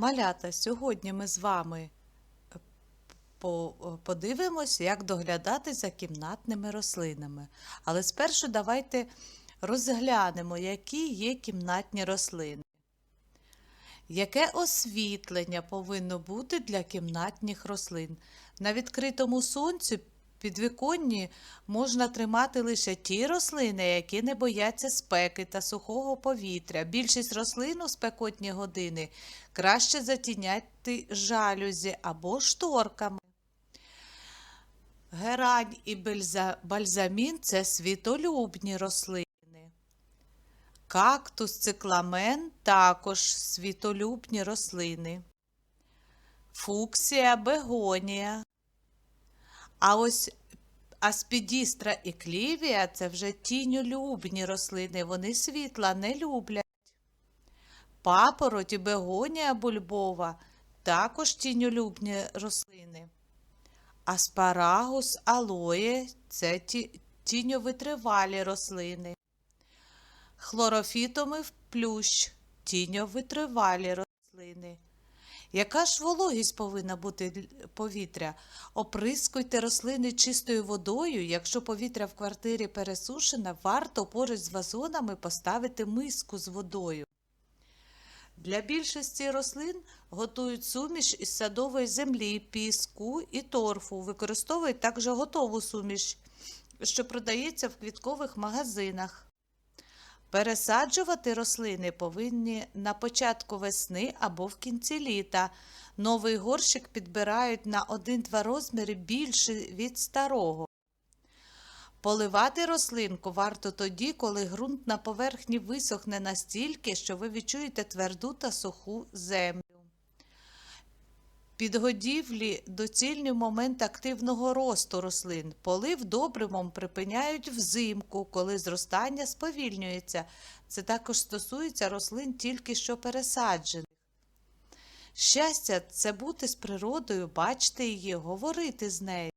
Малята, сьогодні ми з вами е, е, подивимось, як доглядати за кімнатними рослинами. Але спершу давайте розглянемо, які є кімнатні рослини. Яке освітлення повинно бути для кімнатних рослин? На відкритому сонці підвіконні можна тримати лише ті рослини, які не бояться спеки та сухого повітря. Більшість рослин у спекотні години краще затіняти жалюзі або шторками. Герань і бальзамін це світолюбні рослини. Кактус, цикламен також світолюбні рослини. Фуксія, бегонія. А ось аспідістра і клівія це вже тіньолюбні рослини, вони світла не люблять. Папороть і бегонія бульбова також тіньолюбні рослини. Аспарагус, алоє це тіньовитривалі рослини. Хлорофітомив плющ, тіньовитривалі рослини. Яка ж вологість повинна бути повітря? Оприскуйте рослини чистою водою. Якщо повітря в квартирі пересушене, варто поруч з вазонами поставити миску з водою. Для більшості рослин готують суміш із садової землі, піску і торфу. Використовують також готову суміш, що продається в квіткових магазинах. Пересаджувати рослини повинні на початку весни або в кінці літа. Новий горщик підбирають на 1-2 розміри більше від старого. Поливати рослинку варто тоді, коли ґрунт на поверхні висохне настільки, що ви відчуєте тверду та суху землю. Підгодівлі доцільний момент активного росту рослин. Полив добривом припиняють взимку, коли зростання сповільнюється. Це також стосується рослин тільки що пересаджених. Щастя це бути з природою, бачити її, говорити з нею.